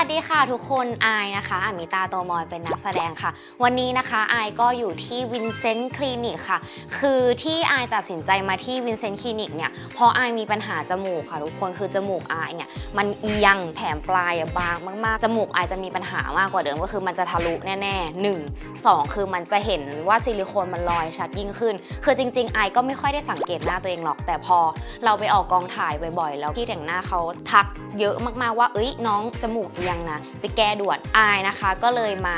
ัสดีค่ะทุกคนอายนะคะอามิตาโตมอยเป็นนักแสดงค่ะ วันนี้นะคะอายก็อยู่ที่วินเซนต์คลินิกค่ะ คือที่อายตัดสินใจมาที่วินเซนต์คลินิกเนี่ยเพราะอายมีปัญหาจมูกค่ะทุกคนคือจมูกอายเนี่ยมันเอียงแถมปลายบางมากๆจมูกอายจะมีปัญหามากกว่าเดิมก็คือมันจะทะลุแน่ๆหนึ่งสองคือมันจะเห็นว่าซิลิโคนมันลอยชัดยิ่งขึ้น คือจริงๆอายก็ไม่ค่อยได้สังเกตหน้าตัวเองหรอก แต่พอเราไปออกกองถ่ายบ่อยๆ แล้วที่แต่งหน้าเขาทักเยอะมากๆว่าเอ้ยน้องจมูกเยงนะ ไปแก้ด่วนอายนะคะ ก็เลยมา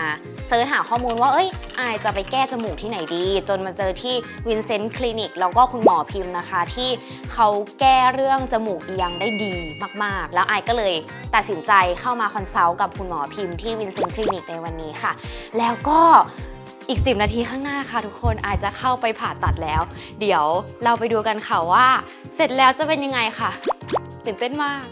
เซิร์ชหาข้อมูลว่าเอ้ยอายจะไปแก้จมูกที่ไหนดี จนมาเจอที่วินเซนต์คลินิกแล้วก็คุณหมอพิมพ์นะคะ ที่เขาแก้เรื่องจมูกเอียงได้ดีมากๆ แล้วอายก็เลยตัดสินใจเข้ามาคอนซัลท์กับคุณหมอพิมพ์ที่วินเซนต์คลินิกในวันนี้ค่ะ แล้วก็อีก 10 นาทีข้างหน้าค่ะทุกคนอายจะเข้าไปผ่าตัดแล้ว เดี๋ยวเราไปดูกันค่ะว่า เสร็จแล้วจะเป็นยังไงค่ะตื่นเต้นมาก